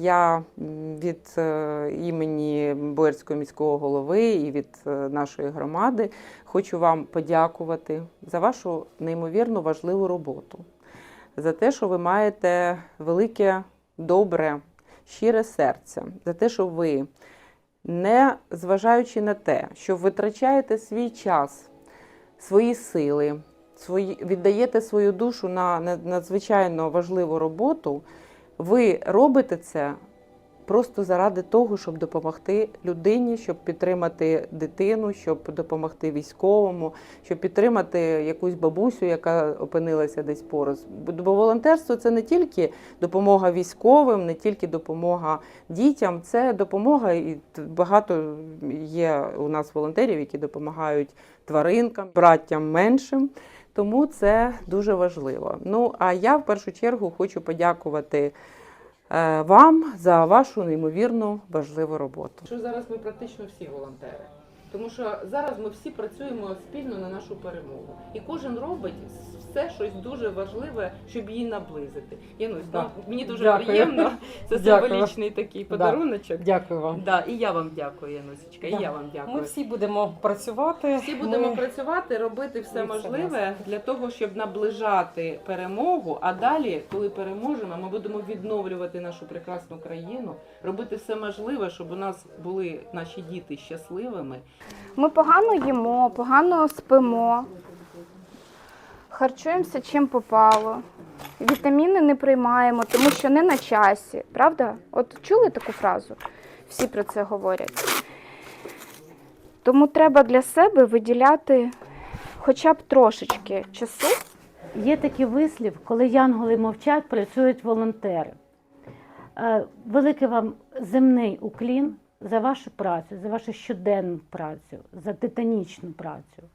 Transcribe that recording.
Я від е, імені Боярського міського голови і від е, нашої громади хочу вам подякувати за вашу неймовірно важливу роботу, за те, що ви маєте велике, добре, щире серце, за те, що ви, не зважаючи на те, що витрачаєте свій час, свої сили, свої, віддаєте свою душу на на- надзвичайно важливу роботу, ви робите це просто заради того, щоб допомогти людині, щоб підтримати дитину, щоб допомогти військовому, щоб підтримати якусь бабусю, яка опинилася десь поруч. Бо волонтерство це не тільки допомога військовим, не тільки допомога дітям, це допомога і багато є у нас волонтерів, які допомагають тваринкам, браттям меншим. Тому це дуже важливо. Ну а я в першу чергу хочу подякувати е, вам за вашу неймовірно важливу роботу. Що зараз ми практично всі волонтери, тому що зараз ми всі працюємо спільно на нашу перемогу, і кожен робить все щось дуже важливе, щоб її наблизити. Янусь, Да. ну, мені дуже Дякую. приємно. Це Дякую. символічний такий Да. Дякую вам. Да, і я вам дякую, Янусечка, і я вам дякую. Ми всі будемо працювати. Всі будемо Ми- працювати, робити все все можливе для того, щоб наближати перемогу. А далі, коли переможемо, ми будемо відновлювати нашу прекрасну країну, робити все можливе, щоб у нас були наші діти щасливими. Ми погано їмо, погано спимо, харчуємося чим попало. Вітаміни не приймаємо, тому що не на часі. Правда? От чули таку фразу? Всі про це говорять. Тому треба для себе виділяти хоча б трошечки часу. Є такий вислів, коли янголи мовчать, працюють волонтери. Е, Великий вам земний уклін за вашу працю, за вашу щоденну працю, за титанічну працю.